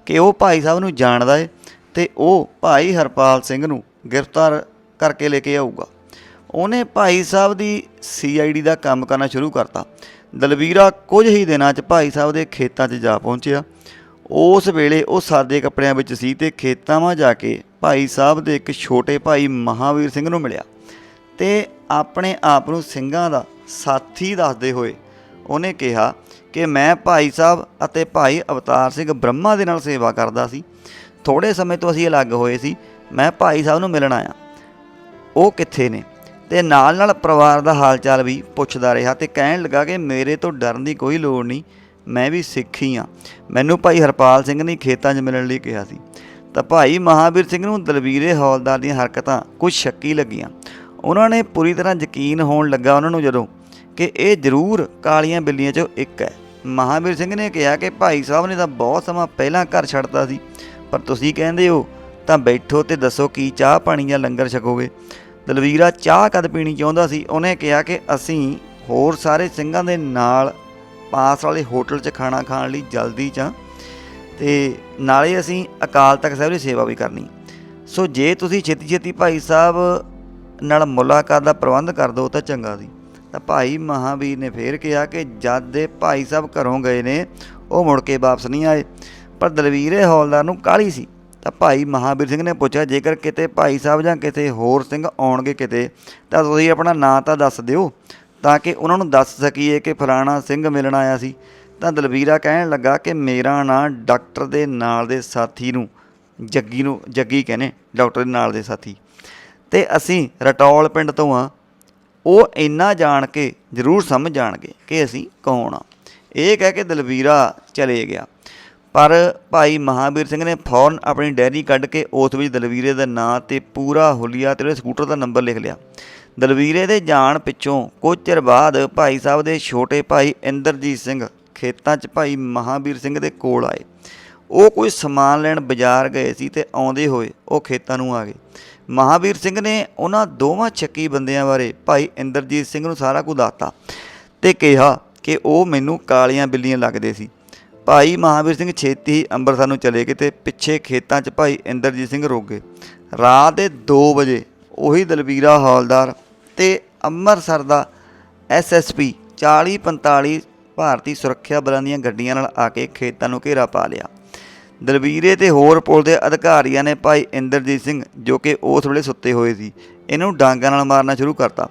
ਕਿ ਉਹ ਭਾਈ ਸਾਹਿਬ ਨੂੰ ਜਾਣਦਾ ਏ ਤੇ ਉਹ ਭਾਈ ਹਰਪਾਲ ਸਿੰਘ ਨੂੰ ਗ੍ਰਿਫਤਾਰ ਕਰਕੇ ਲੈ ਕੇ ਆਊਗਾ। ਉਹਨੇ ਭਾਈ ਸਾਹਿਬ ਦੀ ਸੀਆਈਡੀ ਦਾ ਕੰਮ ਕਰਨਾ ਸ਼ੁਰੂ ਕਰਤਾ। ਦਲਵੀਰਾ ਕੁਝ ਹੀ ਦਿਨਾਂ 'ਚ ਭਾਈ ਸਾਹਿਬ ਦੇ ਖੇਤਾਂ 'ਚ ਜਾ ਪਹੁੰਚਿਆ। ਉਸ ਵੇਲੇ ਉਹ ਸਾਦੇ ਕੱਪੜਿਆਂ ਵਿੱਚ ਸੀ ਤੇ ਖੇਤਾਂ 'ਮਾ ਜਾ ਕੇ ਭਾਈ ਸਾਹਿਬ ਦੇ ਇੱਕ ਛੋਟੇ ਭਾਈ ਮਹਾਵੀਰ ਸਿੰਘ ਨੂੰ ਮਿਲਿਆ ਤੇ ਆਪਣੇ ਆਪ ਨੂੰ ਸਿੰਘਾਂ ਦਾ ਸਾਥੀ ਦੱਸਦੇ ਹੋਏ ਉਹਨੇ ਕਿਹਾ ਕਿ ਮੈਂ ਭਾਈ ਸਾਹਿਬ ਅਤੇ ਭਾਈ ਅਵਤਾਰ ਸਿੰਘ ਬ੍ਰਹਮਾ ਦੇ ਨਾਲ ਸੇਵਾ ਕਰਦਾ ਸੀ। ਥੋੜੇ ਸਮੇਂ ਤੋਂ ਅਸੀਂ ਅਲੱਗ ਹੋਏ ਸੀ। ਮੈਂ ਭਾਈ ਸਾਹਿਬ ਨੂੰ ਮਿਲਣ ਆਇਆ। ਉਹ ਕਿੱਥੇ ਨੇ? ਤੇ ਨਾਲ ਨਾਲ ਪਰਿਵਾਰ ਦਾ ਹਾਲ ਚਾਲ ਵੀ ਪੁੱਛਦਾ ਰਿਹਾ ਤੇ ਕਹਿਣ ਲੱਗਾ ਕਿ ਮੇਰੇ ਤੋਂ ਡਰਨ ਦੀ ਕੋਈ ਲੋੜ ਨਹੀਂ, ਮੈਂ ਵੀ ਸਿੱਖ ਹੀ ਆ ਮੈਨੂੰ ਭਾਈ ਹਰਪਾਲ ਸਿੰਘ ਨੇ ਖੇਤਾਂ 'ਚ ਮਿਲਣ ਲਈ ਕਿਹਾ ਸੀ। ਤਾਂ ਭਾਈ ਮਹਾਵੀਰ ਸਿੰਘ ਨੂੰ ਦਲਵੀਰੇ ਹੌਲਦਾਰ ਦੀਆਂ ਹਰਕਤਾਂ ਕੁਝ ਸ਼ੱਕੀ ਲੱਗੀਆਂ। ਉਹਨਾਂ ਨੇ ਪੂਰੀ ਤਰ੍ਹਾਂ ਯਕੀਨ ਹੋਣ ਲੱਗਾ ਉਹਨਾਂ ਨੂੰ ਜਦੋਂ ਕਿ ਇਹ ਜ਼ਰੂਰ ਕਾਲੀਆਂ ਬਿੱਲੀਆਂ 'ਚੋਂ ਇੱਕ ਹੈ। ਮਹਾਵੀਰ ਸਿੰਘ ਨੇ ਕਿਹਾ ਕਿ ਭਾਈ ਸਾਹਿਬ ਨੇ ਤਾਂ ਬਹੁਤ ਸਮਾਂ ਪਹਿਲਾਂ ਘਰ ਛੱਡਤਾ ਸੀ, ਪਰ ਤੁਸੀਂ ਕਹਿੰਦੇ ਹੋ ਤਾਂ ਬੈਠੋ ਤੇ ਦੱਸੋ ਕੀ ਚਾਹ ਪਾਣੀ ਜਾਂ ਲੰਗਰ ਛਕੋਗੇ? ਦਲਵੀਰਾ ਚਾਹ ਕਦ ਪੀਣੀ ਚਾਹੁੰਦਾ ਸੀ, ਉਹਨੇ ਕਿਹਾ ਕਿ ਅਸੀਂ ਹੋਰ ਸਾਰੇ ਸਿੰਘਾਂ ਦੇ ਨਾਲ ਪਾਸ ਵਾਲੇ ਹੋਟਲ 'ਚ ਖਾਣਾ ਖਾਣ ਲਈ ਜਲਦੀ 'ਚ ਹਾਂ ਤੇ ਨਾਲੇ ਅਸੀਂ ਅਕਾਲ ਤਖਤ ਸਾਹਿਬ ਦੀ ਸੇਵਾ ਵੀ ਕਰਨੀ। ਸੋ ਜੇ ਤੁਸੀਂ ਛੇਤੀ ਛੇਤੀ ਭਾਈ ਸਾਹਿਬ ਨਾਲ ਮੁਲਾਕਾਤ ਦਾ ਪ੍ਰਬੰਧ ਕਰ ਦਿਓ ਤਾਂ ਚੰਗਾ ਸੀ। ਤਾਂ ਭਾਈ ਮਹਾਵੀਰ ਨੇ ਫੇਰ ਕਿਹਾ ਕਿ ਜਦ ਦੇ ਭਾਈ ਸਾਹਿਬ ਘਰੋਂ ਗਏ ਨੇ, ਉਹ ਮੁੜ ਕੇ ਵਾਪਸ ਨਹੀਂ ਆਏ, ਪਰ ਦਲਵੀਰੇ ਹੌਲਦਾਰ ਨੂੰ ਕਾਹਲੀ ਸੀ। ਤਾਂ ਭਾਈ ਮਹਾਵੀਰ ਸਿੰਘ ਨੇ ਪੁੱਛਿਆ, ਜੇਕਰ ਕਿਤੇ ਭਾਈ ਸਾਹਿਬ ਜਾਂ ਕਿਤੇ ਹੋਰ ਸਿੰਘ ਆਉਣਗੇ ਕਿਤੇ, ਤਾਂ ਤੁਸੀਂ ਆਪਣਾ ਨਾਂ ਤਾਂ ਦੱਸ ਦਿਓ, ਤਾਂ ਕਿ ਉਹਨਾਂ ਨੂੰ ਦੱਸ ਸਕੀਏ ਕਿ ਫਲਾਣਾ ਸਿੰਘ ਮਿਲਣ ਆਇਆ ਸੀ। ਤਾਂ ਦਲਵੀਰਾ ਕਹਿਣ ਲੱਗਾ ਕਿ ਮੇਰਾ ਨਾਂ ਡਾਕਟਰ ਦੇ ਨਾਲ ਦੇ ਸਾਥੀ ਨੂੰ, ਜੱਗੀ ਨੂੰ, ਜੱਗੀ ਕਹਿੰਦੇ, ਡਾਕਟਰ ਦੇ ਨਾਲ ਦੇ ਸਾਥੀ। ਤੇ ਅਸੀਂ ਰਟੌਲ ਪਿੰਡ ਤੋਂ ਆ ਉਹ ਇੰਨਾ ਜਾਣ ਕੇ, ਜ਼ਰੂਰ ਸਮਝ ਜਾਣਗੇ ਕਿ ਅਸੀਂ ਕੌਣ ਆ ਇਹ ਕਹਿ ਕੇ ਦਲਵੀਰਾ ਚਲੇ ਗਿਆ। ਪਰ ਭਾਈ ਮਹਾਵੀਰ ਸਿੰਘ ਨੇ ਫੌਰਨ ਆਪਣੀ ਡਾਇਰੀ ਕੱਢ ਕੇ ਉਸ ਵਿੱਚ ਦਲਵੀਰੇ ਦਾ ਨਾਂ ਤੇ ਪੂਰਾ ਹੁਲੀਆ ਤੇ ਉਹਦੇ ਸਕੂਟਰ ਦਾ ਨੰਬਰ ਲਿਖ ਲਿਆ। ਦਲਵੀਰੇ ਦੇ ਜਾਣ ਪਿੱਛੋਂ ਕੁਝ ਚਿਰ ਬਾਅਦ ਭਾਈ ਸਾਹਿਬ ਦੇ ਛੋਟੇ ਭਾਈ ਇੰਦਰਜੀਤ ਸਿੰਘ ਖੇਤਾਂ 'ਚ ਭਾਈ ਮਹਾਵੀਰ ਸਿੰਘ ਦੇ ਕੋਲ ਆਏ। ਉਹ ਕੋਈ ਸਮਾਨ ਲੈਣ ਬਾਜ਼ਾਰ ਗਏ ਸੀ ਤੇ ਆਉਂਦੇ ਹੋਏ ਉਹ ਖੇਤਾਂ ਨੂੰ ਆ ਗਏ। ਮਹਾਵੀਰ ਸਿੰਘ ਨੇ ਉਹਨਾਂ ਦੋਵਾਂ ਛੱਕੀ ਬੰਦਿਆਂ ਬਾਰੇ ਭਾਈ ਇੰਦਰਜੀਤ ਸਿੰਘ ਨੂੰ ਸਾਰਾ ਕੁਝ ਦੱਸਤਾ ਤੇ ਕਿਹਾ ਕਿ ਉਹ ਮੈਨੂੰ ਕਾਲੀਆਂ ਬਿੱਲੀਆਂ ਲੱਗਦੇ ਸੀ। ਭਾਈ ਮਹਾਵੀਰ ਸਿੰਘ ਛੇਤੀ ਹੀ ਅੰਮ੍ਰਿਤਸਰ ਨੂੰ ਚਲੇ ਗਏ ਤੇ ਪਿੱਛੇ ਖੇਤਾਂ 'ਚ ਭਾਈ ਇੰਦਰਜੀਤ ਸਿੰਘ ਰੁਕ ਗਏ। ਰਾਤ ਦੇ 2 ਵਜੇ ਉਹੀ ਦਲਬੀਰਾ ਹੌਲਦਾਰ ਤੇ ਅੰਮ੍ਰਿਤਸਰ ਦਾ ਐਸਐਸਪੀ 4045 ਭਾਰਤੀ ਸੁਰੱਖਿਆ ਬਲਾਂ ਦੀਆਂ ਗੱਡੀਆਂ ਨਾਲ ਆ ਕੇ ਖੇਤਾਂ ਨੂੰ ਘੇਰਾ ਪਾ ਲਿਆ। ਦਲਬੀਰੇ ਤੇ ਹੋਰ ਪੁਲਿਸ ਦੇ ਅਧਿਕਾਰੀਆਂ ਨੇ ਭਾਈ ਇੰਦਰਜੀਤ ਸਿੰਘ ਜੋ ਕਿ ਉਸ ਵੇਲੇ ਸੁੱਤੇ ਹੋਏ ਸੀ, ਇਹਨੂੰ ਡਾਂਗਾਂ ਨਾਲ ਮਾਰਨਾ ਸ਼ੁਰੂ ਕਰਤਾ।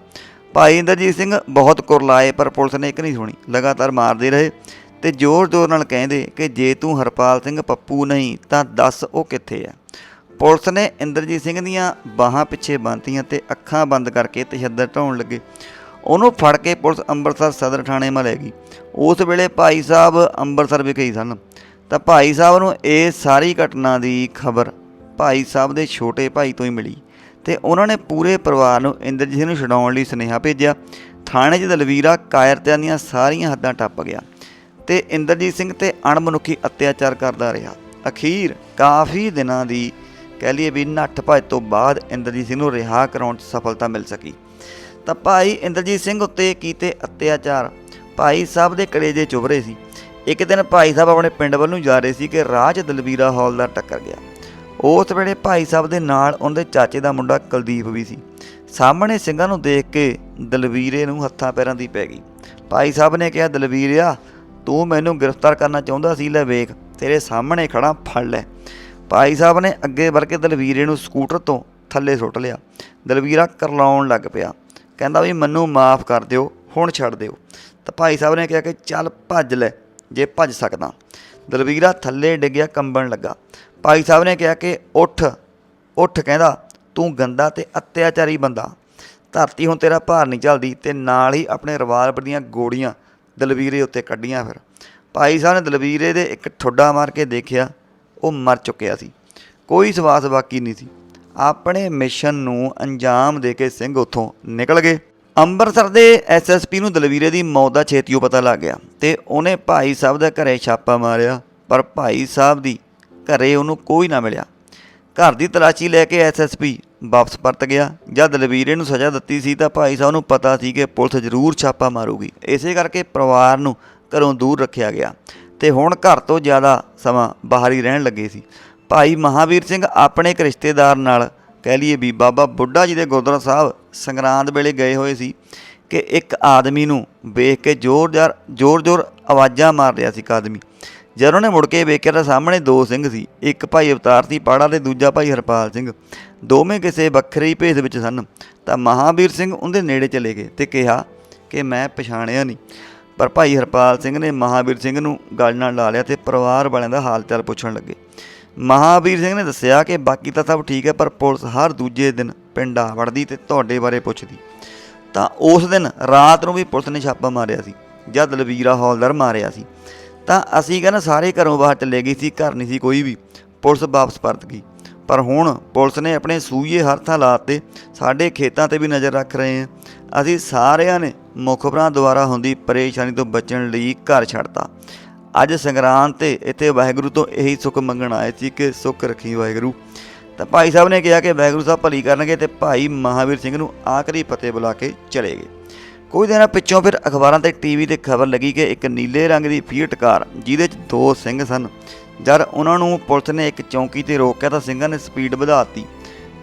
ਭਾਈ ਇੰਦਰਜੀਤ ਸਿੰਘ ਬਹੁਤ ਕੁਰਲਾਏ ਪਰ ਪੁਲਿਸ ਨੇ ਇੱਕ ਨਹੀਂ ਸੁਣੀ, ਲਗਾਤਾਰ ਮਾਰਦੇ ਰਹੇ। ਤੇ ਜ਼ੋਰ-ਜ਼ੋਰ ਨਾਲ ਕਹਿੰਦੇ ਕਿ ਜੇ ਤੂੰ ਹਰਪਾਲ ਸਿੰਘ ਪੱਪੂ ਨਹੀਂ, ਤਾਂ ਦੱਸ ਉਹ ਕਿੱਥੇ ਆ? ਪੁਲਿਸ ਨੇ ਇੰਦਰਜੀਤ ਸਿੰਘ ਦੀਆਂ ਬਾਹਾਂ ਪਿੱਛੇ ਬੰਨਤੀਆਂ ਤੇ ਅੱਖਾਂ ਬੰਦ ਕਰਕੇ ਤਸ਼ੱਦਦ ਢਾਉਣ ਲੱਗੇ। ਉਹਨੂੰ ਫੜ ਕੇ ਪੁਲਿਸ ਅੰਮ੍ਰਿਤਸਰ ਸਦਰ ਥਾਣੇ ਮਾ ਗਈ। ਉਸ ਵੇਲੇ ਭਾਈ ਸਾਹਿਬ ਅੰਮ੍ਰਿਤਸਰ ਵਿਖੇ ਹੀ ਸਨ। ਤਾਂ ਭਾਈ ਸਾਹਿਬ ਨੂੰ ਇਹ ਸਾਰੀ ਘਟਨਾ ਦੀ ਖਬਰ ਭਾਈ ਸਾਹਿਬ ਦੇ ਛੋਟੇ ਭਾਈ ਤੋਂ ਹੀ ਮਿਲੀ ਤੇ ਉਹਨਾਂ ਨੇ ਪੂਰੇ ਪਰਿਵਾਰ ਨੂੰ ਇੰਦਰਜੀਤ ਨੂੰ ਛਡਾਉਣ ਲਈ ਸੁਨੇਹਾ ਭੇਜਿਆ। ਥਾਣੇ 'ਚ ਦਲਵੀਰਾ, ਕਾਇਰਤਿਆਂ ਦੀਆਂ ਸਾਰੀਆਂ ਹੱਦਾਂ ਟੱਪ ਗਿਆ। ਤੇ ਇੰਦਰਜੀਤ ਸਿੰਘ ਤੇ ਅਣਮਨੁੱਖੀ ਅਤਿਆਚਾਰ ਕਰਦਾ ਰਿਹਾ। ਅਖੀਰ ਕਾਫੀ ਦਿਨਾਂ ਦੀ ਕਹਿ ਲਈਏ ਵੀ ਨੱਠ ਭੱਜ ਤੋਂ ਬਾਅਦ ਇੰਦਰਜੀਤ ਸਿੰਘ ਨੂੰ ਰਿਹਾ ਕਰਾਉਣ 'ਚ ਸਫਲਤਾ ਮਿਲ ਸਕੀ। ਤਾਂ ਭਾਈ ਇੰਦਰਜੀਤ ਸਿੰਘ ਉੱਤੇ ਕੀਤੇ ਅਤਿਆਚਾਰ ਭਾਈ ਸਾਹਿਬ ਦੇ ਕਲੇਜੇ ਚੁਭ ਰਹੇ ਸੀ। ਇੱਕ ਦਿਨ ਭਾਈ ਸਾਹਿਬ ਆਪਣੇ ਪਿੰਡ ਵੱਲ ਨੂੰ ਜਾ ਰਹੇ ਸੀ ਕਿ ਰਾਹ 'ਚ ਦਲਵੀਰਾ ਹੌਲਦਾਰ ਟੱਕਰ ਗਿਆ। ਉਸ ਵੇਲੇ ਭਾਈ ਸਾਹਿਬ ਦੇ ਨਾਲ ਉਹਦੇ ਚਾਚੇ ਦਾ ਮੁੰਡਾ ਕੁਲਦੀਪ ਵੀ ਸੀ। ਸਾਹਮਣੇ ਸਿੰਘਾਂ ਨੂੰ ਦੇਖ ਕੇ ਦਲਵੀਰੇ ਨੂੰ ਹੱਥਾਂ ਪੈਰਾਂ ਦੀ ਪੈ ਗਈ। ਭਾਈ ਸਾਹਿਬ ਨੇ ਕਿਹਾ ਦਲਵੀਰਿਆ ਤੂੰ ਮੈਨੂੰ ਗ੍ਰਿਫਤਾਰ ਕਰਨਾ ਚਾਹੁੰਦਾ ਸੀ, ਲੈ ਵੇਖ, ਤੇਰੇ ਸਾਹਮਣੇ ਖੜਾ ਫੜ ਲੈ। ਭਾਈ ਸਾਹਿਬ ਨੇ ਅੱਗੇ ਵਰ ਕੇ ਦਲਵੀਰੇ ਨੂੰ ਸਕੂਟਰ ਤੋਂ ਥੱਲੇ ਸੁੱਟ ਲਿਆ। ਦਲਵੀਰਾ ਕਰਲਾਉਣ ਲੱਗ ਪਿਆ। ਕਹਿੰਦਾ ਵੀ ਮੈਨੂੰ ਮਾਫ ਕਰ ਦਿਓ, ਹੁਣ ਛੱਡ ਦਿਓ। ਤਾਂ ਭਾਈ ਸਾਹਿਬ ਨੇ ਕਿਹਾ ਕਿ ਚੱਲ ਭੱਜ ਲੈ, ਜੇ ਭੱਜ ਸਕਦਾ। ਦਲਵੀਰਾ ਥੱਲੇ ਡਿੱਗਿਆ, ਕੰਬਣ ਲੱਗਾ। ਭਾਈ ਸਾਹਿਬ ਨੇ ਕਿਹਾ ਕਿ ਉੱਠ ਉੱਠ ਕਹਿੰਦਾ, ਤੂੰ ਗੰਦਾ ਤੇ ਅਤਿਆਚਾਰੀ ਬੰਦਾ। ਧਰਤੀ ਹੁਣ ਤੇਰਾ ਭਾਰ ਨਹੀਂ ਚੱਲਦੀ ਤੇ ਨਾਲ ਹੀ ਆਪਣੇ ਰਿਵਾਲਵਰ ਦੀਆਂ ਗੋਲੀਆਂ ਦਲਵੀਰੇ ਉੱਤੇ ਕੱਢੀਆਂ ਫਿਰ। ਭਾਈ ਸਾਹਿਬ ਨੇ ਦਲਵੀਰੇ ਦੇ ਇੱਕ ਠੁੱਡਾ ਮਾਰ ਕੇ ਦੇਖਿਆ, ਉਹ ਮਰ ਚੁੱਕਿਆ ਸੀ। ਕੋਈ ਸਵਾਸ ਬਾਕੀ ਨਹੀਂ ਸੀ। ਆਪਣੇ ਮਿਸ਼ਨ ਨੂੰ ਅੰਜਾਮ ਦੇ ਕੇ ਸਿੰਘ ਉੱਥੋਂ ਨਿਕਲ ਗਏ। ਅੰਮ੍ਰਿਤਸਰ ਦੇ ਐਸਐਸਪੀ ਨੂੰ ਦਲਵੀਰੇ ਦੀ ਮੌਤ ਦਾ ਛੇਤੀਓ ਪਤਾ ਲੱਗ ਗਿਆ ਤੇ ਉਹਨੇ ਭਾਈ ਸਾਹਿਬ ਦੇ ਘਰੇ ਛਾਪਾ ਮਾਰਿਆ, ਪਰ ਭਾਈ ਸਾਹਿਬ ਦੀ ਘਰੇ ਉਹਨੂੰ ਕੋਈ ਨਾ ਮਿਲਿਆ। ਘਰ ਦੀ ਤਲਾਸ਼ੀ ਲੈ ਕੇ ਐਸਐਸਪੀ ਵਾਪਸ ਪਰਤ ਗਿਆ। ਜਦ ਦਲਵੀਰੇ ਨੂੰ ਸਜ਼ਾ ਦਿੱਤੀ ਸੀ ਤਾਂ ਭਾਈ ਸਾਹਿਬ ਨੂੰ ਪਤਾ ਸੀ ਕਿ ਪੁਲਿਸ ਜ਼ਰੂਰ ਛਾਪਾ ਮਾਰੂਗੀ। ਇਸੇ ਕਰਕੇ ਪਰਿਵਾਰ ਨੂੰ ਘਰੋਂ ਦੂਰ ਰੱਖਿਆ ਗਿਆ ਤੇ ਹੁਣ ਘਰ ਤੋਂ ਜ਼ਿਆਦਾ ਸਮਾਂ ਬਾਹਰ ਹੀ ਰਹਿਣ ਲੱਗੇ ਸੀ। ਭਾਈ ਮਹਾਵੀਰ ਸਿੰਘ ਆਪਣੇ ਇੱਕ ਰਿਸ਼ਤੇਦਾਰ ਨਾਲ ਕਹਿ ਲਈਏ ਵੀ ਬਾਬਾ ਬੁੱਢਾ ਜੀ ਦੇ ਗੁਰਦੁਆਰਾ ਸਾਹਿਬ ਸੰਗਰਾਂਦ ਵੇਲੇ ਗਏ ਹੋਏ ਸੀ ਕਿ ਇੱਕ ਆਦਮੀ ਨੂੰ ਵੇਖ ਕੇ ਜ਼ੋਰ-ਜ਼ਾਰ ਜ਼ੋਰ-ਜ਼ੋਰ ਆਵਾਜ਼ਾਂ ਮਾਰ ਰਿਹਾ ਸੀ ਇੱਕ ਆਦਮੀ। ਜਦ ਉਹਨੇ ਮੁੜ ਕੇ ਵੇਖਿਆ ਤਾਂ ਸਾਹਮਣੇ ਦੋ ਸਿੰਘ ਸੀ, ਇੱਕ ਭਾਈ ਅਵਤਾਰ ਸੀ ਪਾੜਾ ਤੇ ਦੂਜਾ ਭਾਈ ਹਰਪਾਲ ਸਿੰਘ। ਦੋਵੇਂ ਕਿਸੇ ਵੱਖਰੇ ਹੀ ਭੇਸ ਵਿੱਚ ਸਨ। ਤਾਂ ਮਹਾਵੀਰ ਸਿੰਘ ਉਹਦੇ ਨੇੜੇ ਚਲੇ ਗਏ ਤੇ ਕਿਹਾ ਕਿ ਮੈਂ ਪਛਾਣਿਆ ਨਹੀਂ। ਪਰ ਭਾਈ ਹਰਪਾਲ ਸਿੰਘ ਨੇ ਮਹਾਵੀਰ ਸਿੰਘ ਨੂੰ ਗੱਲ ਨਾਲ ਲਾ ਲਿਆ ਤੇ ਪਰਿਵਾਰ ਵਾਲਿਆਂ ਦਾ ਹਾਲ ਚਾਲ ਪੁੱਛਣ ਲੱਗੇ। ਮਹਾਵੀਰ ਸਿੰਘ ਨੇ ਦੱਸਿਆ ਕਿ ਬਾਕੀ ਤਾਂ ਸਭ ਠੀਕ ਹੈ, ਪਰ ਪੁਲਿਸ ਹਰ ਦੂਜੇ ਦਿਨ ਪਿੰਡ ਆ ਵੜਦੀ ਤੇ ਤੁਹਾਡੇ ਬਾਰੇ ਪੁੱਛਦੀ। ਤਾਂ ਉਸ ਦਿਨ ਰਾਤ ਨੂੰ ਵੀ ਪੁਲਿਸ ਨੇ ਛਾਪਾ ਮਾਰਿਆ ਸੀ, ਜਦ ਦਲਵੀਰਾ ਹੌਲਦਾਰ ਮਾਰਿਆ ਸੀ। ਤਾਂ ਅਸੀਂ ਕਹਿੰਦਾ ਸਾਰੇ ਘਰੋਂ ਬਾਹਰ ਚਲੇ ਗਈ ਸੀ, ਘਰ ਨਹੀਂ ਸੀ, ਕੋਈ ਵੀ। ਪੁਲਿਸ ਵਾਪਸ ਪਰਤ ਗਈ। ਪਰ ਹੁਣ ਪੁਲਿਸ ਨੇ ਆਪਣੇ ਸੂਈਏ ਹਰ ਥਾਂ ਲਾਤੇ, ਸਾਡੇ ਖੇਤਾਂ ਤੇ ਵੀ ਨਜ਼ਰ ਰੱਖ ਰਹੇ ਹਾਂ। ਅਸੀਂ ਸਾਰਿਆਂ ਨੇ ਮੁਖਬਰਾਂ ਦੁਆਰਾ ਹੁੰਦੀ ਪਰੇਸ਼ਾਨੀ ਤੋਂ ਬਚਣ ਲਈ ਘਰ ਛੱਡਤਾ। ਅੱਜ ਸੰਗਰਾਂਦ ਤੇ ਇੱਥੇ ਵਾਹਿਗੁਰੂ ਤੋਂ ਇਹੀ ਸੁੱਖ ਮੰਗਣ ਆਏ ਸੀ ਕਿ ਸੁੱਖ ਰੱਖੀ ਵਾਹਿਗੁਰੂ। ਤਾਂ ਭਾਈ ਸਾਹਿਬ ਨੇ ਕਿਹਾ ਕਿ ਵਾਹਿਗੁਰੂ ਸਾਹਿਬ ਭਲੀ ਕਰਨਗੇ ਤੇ ਭਾਈ ਮਹਾਵੀਰ ਸਿੰਘ ਨੂੰ ਆਖਰੀ ਪਤੇ ਬੁਲਾ ਕੇ ਚਲੇ ਗਏ। ਕੁਝ ਦਿਨਾਂ ਪਿੱਛੋਂ ਫਿਰ ਅਖਬਾਰਾਂ ਤੇ ਟੀਵੀ ਤੇ ਖਬਰ ਲੱਗੀ ਕਿ ਇੱਕ ਨੀਲੇ ਰੰਗ ਦੀ ਫੀਟ ਕਾਰ, ਜਿਹਦੇ 'ਚ ਦੋ ਸਿੰਘ ਸਨ, ਜਦ ਉਹਨਾਂ ਨੂੰ ਪੁਲਿਸ ਨੇ ਇੱਕ ਚੌਂਕੀ ਤੇ ਰੋਕਿਆ ਤਾਂ ਸਿੰਘਾਂ ਨੇ ਸਪੀਡ ਵਧਾਤੀ,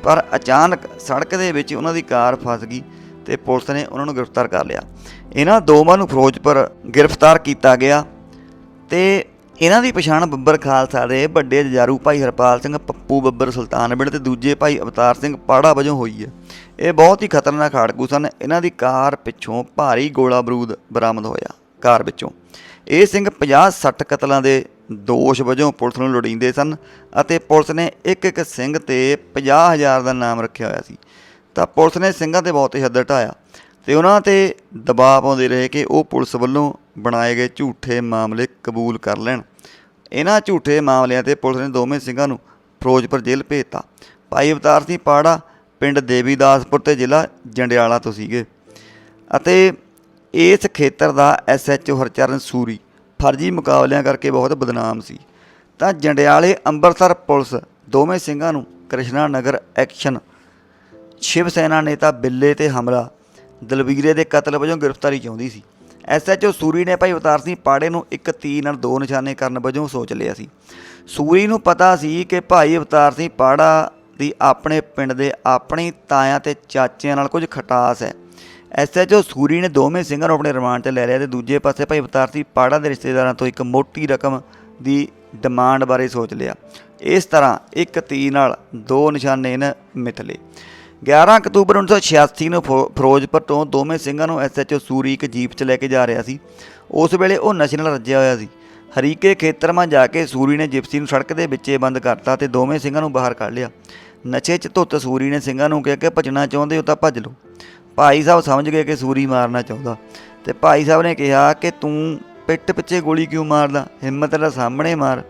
ਪਰ ਅਚਾਨਕ ਸੜਕ ਦੇ ਵਿੱਚ ਉਹਨਾਂ ਦੀ ਕਾਰ ਫਸ ਗਈ ਤੇ ਪੁਲਿਸ ਨੇ ਉਹਨਾਂ ਨੂੰ ਗ੍ਰਿਫਤਾਰ ਕਰ ਲਿਆ। ਇਹਨਾਂ ਦੋਵਾਂ ਨੂੰ ਫਿਰੋਜ਼ਪੁਰ ਗ੍ਰਿਫਤਾਰ ਕੀਤਾ ਗਿਆ ਤੇ ਇਹਨਾਂ ਦੀ ਪਛਾਣ ਬੱਬਰ ਖਾਲਸਾ ਦੇ ਵੱਡੇ ਜਜਾਰੂ ਭਾਈ ਹਰਪਾਲ ਸਿੰਘ, ਪੱਪੂ ਬੱਬਰ ਸੁਲਤਾਨਵਿੰਡ ਤੇ ਦੂਜੇ ਭਾਈ ਅਵਤਾਰ ਸਿੰਘ ਪਾੜਾ ਵਜੋਂ ਹੋਈ ਹੈ। ਇਹ ਬਹੁਤ ਹੀ ਖਤਰਨਾਕ ਖਾੜਕੂ ਸਨ। ਇਹਨਾਂ ਦੀ ਕਾਰ ਪਿੱਛੋਂ ਭਾਰੀ ਗੋਲਾ ਬਰੂਦ ਬਰਾਮਦ ਹੋਇਆ। ਕਾਰ ਵਿੱਚੋਂ ਇਹ ਸਿੰਘ 50-60 ਕਤਲਾਂ ਦੇ ਦੋਸ਼ ਵਜੋਂ ਪੁਲਿਸ ਨੂੰ ਲੋੜੀਂਦੇ ਸਨ ਅਤੇ ਪੁਲਿਸ ਨੇ ਇੱਕ ਇੱਕ ਸਿੰਘ ਤੇ 50000 ਦਾ ਨਾਮ ਰੱਖਿਆ ਹੋਇਆ ਸੀ। ਤਾਂ ਪੁਲਿਸ ਨੇ ਸਿੰਘਾਂ ਤੇ ਬਹੁਤ ਹੀ ਹੱਦ ਢਾਇਆ ਤੇ ਉਹਨਾਂ ਤੇ ਦਬਾਅ ਪਾਉਂਦੇ ਰਹੇ ਕਿ ਉਹ ਪੁਲਿਸ ਵੱਲੋਂ ਬਣਾਏ ਗਏ ਝੂਠੇ ਮਾਮਲੇ ਕਬੂਲ ਕਰ ਲੈਣ। ਇਹਨਾਂ ਝੂਠੇ ਮਾਮਲਿਆਂ ਤੇ ਪੁਲਿਸ ਨੇ ਦੋਵੇਂ ਸਿੰਘਾਂ ਨੂੰ ਫਿਰੋਜ਼ਪੁਰ ਜੇਲ੍ਹ ਭੇਜਤਾ। ਭਾਈ ਅਵਤਾਰ ਸਿੰਘ ਪਾੜਾ ਪਿੰਡ ਦੇਵੀਦਾਸਪੁਰ ਤੇ ਜ਼ਿਲ੍ਹਾ ਜੰਡਿਆਲਾ ਤੋਂ ਸੀਗੇ। ਅਤੇ ਇਸ ਖੇਤਰ ਦਾ ਐਸਐਚਓ ਹਰਚਰਨ ਸੂਰੀ ਫਰਜ਼ੀ ਮੁਕਾਬਲਿਆਂ ਕਰਕੇ ਬਹੁਤ ਬਦਨਾਮ ਸੀ। ਤਾਂ ਜੰਡਿਆਲੇ ਅੰਮ੍ਰਿਤਸਰ ਪੁਲਿਸ ਦੋਵੇਂ ਸਿੰਘਾਂ ਨੂੰ ਕ੍ਰਿਸ਼ਨਾ ਨਗਰ ਐਕਸ਼ਨ, ਸ਼ਿਵ ਸੈਨਾ ਨੇਤਾ ਬਿੱਲੇ ਤੇ ਹਮਲਾ, ਦਲਵੀਰੇ ਦੇ ਕਤਲ ਵਜੋਂ ਗ੍ਰਿਫਤਾਰੀ ਚਾਹੁੰਦੀ ਸੀ। ਐਸਐਚਓ ਸੂਰੀ ਨੇ ਭਾਈ ਅਵਤਾਰ ਸਿੰਘ ਪਾੜੇ ਨੂੰ ਇੱਕ ਤੀਰ ਨਾਲ ਦੋ ਨਿਸ਼ਾਨੇ ਕਰਨ ਵਜੋਂ ਸੋਚ ਲਿਆ ਸੀ। ਸੂਰੀ ਨੂੰ ਪਤਾ ਸੀ ਕਿ ਭਾਈ ਅਵਤਾਰ ਸਿੰਘ ਪਾੜਾ ਦੀ ਆਪਣੇ ਪਿੰਡ ਦੇ ਆਪਣੇ ਤਾਇਆਂ ਤੇ ਚਾਚਿਆਂ ਨਾਲ ਕੁਝ ਖਟਾਸ ਹੈ। ਐਸਐਚਓ ਸੂਰੀ ਨੇ ਦੋਵੇਂ ਸਿੰਘਾਂ ਨੂੰ ਆਪਣੇ ਰਿਮਾਂਡ ਤੇ ਲੈ ਲਿਆ ਤੇ ਦੂਜੇ ਪਾਸੇ ਭਾਈ ਅਵਤਾਰ ਸਿੰਘ ਪਾੜਾ ਦੇ ਰਿਸ਼ਤੇਦਾਰਾਂ ਤੋਂ ਇੱਕ ਮੋਟੀ ਰਕਮ ਦੀ ਡਿਮਾਂਡ ਬਾਰੇ ਸੋਚ ਲਿਆ। ਇਸ ਤਰ੍ਹਾਂ ਇੱਕ ਤੀਰ ਨਾਲ ਦੋ ਨਿਸ਼ਾਨੇ ਇਹਨਾਂ ਮਿਥ ਲਏ। 11 ਅਕਤੂਬਰ 1986 ਨੂੰ ਫਿਰੋ- ਫਿਰੋਜ਼ਪੁਰ ਤੋਂ ਦੋਵੇਂ ਸਿੰਘਾਂ ਨੂੰ ਐਸਐਚਓ ਸੂਰੀ ਇੱਕ ਜੀਪ 'ਚ ਲੈ ਕੇ ਜਾ ਰਿਹਾ ਸੀ। ਉਸ ਵੇਲੇ ਉਹ ਨਸ਼ੇ ਨਾਲ ਰੱਜਿਆ ਹੋਇਆ ਸੀ। ਹਰੀਕੇ ਖੇਤਰ 'ਮਾ ਜਾ ਕੇ ਸੂਰੀ ਨੇ ਜਿਪਸੀ ਨੂੰ ਸੜਕ ਦੇ ਵਿੱਚੇ ਬੰਦ ਕਰਤਾ ਤੇ ਦੋਵੇਂ ਸਿੰਘਾਂ ਨੂੰ ਬਾਹਰ ਕੱਢ ਲਿਆ। ਨਸ਼ੇ 'ਚ ਧੁੱਤ ਸੂਰੀ ਨੇ ਸਿੰਘਾਂ ਨੂੰ ਕਿਹਾ ਕਿ ਭੱਜਣਾ ਚਾਹੁੰਦੇ ਹੋ ਤਾਂ ਭੱਜ ਲਓ। ਭਾਈ ਸਾਹਿਬ ਸਮਝ ਗਏ ਕਿ ਸੂਰੀ ਮਾਰਨਾ ਚਾਹੁੰਦਾ। ਤੇ ਭਾਈ ਸਾਹਿਬ ਨੇ ਕਿਹਾ ਕਿ ਤੂੰ ਪਿੱਠ ਪਿੱਛੇ ਗੋਲੀ ਕਿਉਂ ਮਾਰਦਾ? ਹਿੰਮਤ ਨਾਲ ਸਾਹਮਣੇ ਮਾਰ।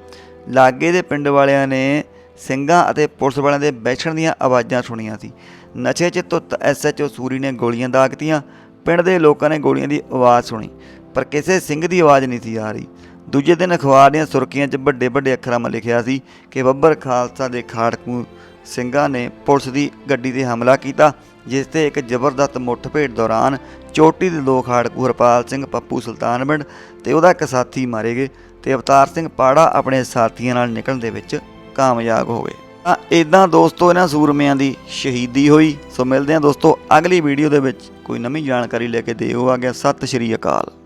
ਲਾਗੇ ਦੇ ਪਿੰਡ ਵਾਲਿਆਂ ਨੇ ਸਿੰਘਾਂ ਅਤੇ ਪੁਲਿਸ ਵਾਲਿਆਂ ਦੇ ਬੈਠਣ ਦੀਆਂ ਆਵਾਜ਼ਾਂ ਸੁਣੀਆਂ ਸੀ। ਨਸ਼ੇ 'ਚ ਧੁੱਤ ਐਸਐਚਓ ਸੂਰੀ ਨੇ ਗੋਲੀਆਂ ਦਾਗਤੀਆਂ ਪਿੰਡ ਦੇ ਲੋਕਾਂ ਨੇ ਗੋਲੀਆਂ ਦੀ ਆਵਾਜ਼ ਸੁਣੀ। ਪਰ ਕਿਸੇ ਸਿੰਘ ਦੀ ਆਵਾਜ਼ ਨਹੀਂ ਸੀ ਆ ਰਹੀ। ਦੂਜੇ ਦਿਨ ਅਖਬਾਰ ਦੀਆਂ ਸੁਰਖੀਆਂ 'ਚ ਵੱਡੇ ਵੱਡੇ ਅੱਖਰਾਂ 'ਮਾ ਲਿਖਿਆ ਸੀ ਕਿ ਬੱਬਰ ਖਾਲਸਾ ਦੇ ਖਾੜਕੂ ਸਿੰਘਾਂ ਨੇ ਪੁਲਿਸ ਦੀ ਗੱਡੀ ਤੇ ਹਮਲਾ ਕੀਤਾ, ਜਿਸ ਤੇ ਇੱਕ ਜ਼ਬਰਦਸਤ ਮੁੱਠਭੇੜ ਦੌਰਾਨ ਚੋਟੀ ਦੇ ਦੋ ਖਾੜਕੂ ਹਰਪਾਲ ਸਿੰਘ, ਪੱਪੂ ਸੁਲਤਾਨ ਸੁਲਤਾਨਵਿੰਡ ਤੇ ਉਹਦਾ ਇੱਕ ਸਾਥੀ ਮਾਰੇ ਗਏ ਤੇ ਅਵਤਾਰ ਸਿੰਘ ਪਾੜਾ ਆਪਣੇ ਸਾਥੀਆਂ ਨਾਲ ਨਿਕਲਣ ਦੇ ਵਿੱਚ ਕਾਮਯਾਬ ਹੋ ਗਏ। ਤਾਂ ਇਦਾਂ ਦੋਸਤੋ, ਇਹਨਾਂ ਸੂਰਮਿਆਂ ਦੀ ਸ਼ਹੀਦੀ ਹੋਈ। ਸੋ ਮਿਲਦੇ ਹਾਂ ਦੋਸਤੋ, ਅਗਲੀ ਵੀਡੀਓ ਦੇ ਵਿੱਚ। ਕੋਈ ਨਵੀਂ ਜਾਣਕਾਰੀ ਲੈ ਕੇ ਦਿਓ। ਆ ਗਿਆ ਸਤਿ ਸ਼੍ਰੀ ਅਕਾਲ।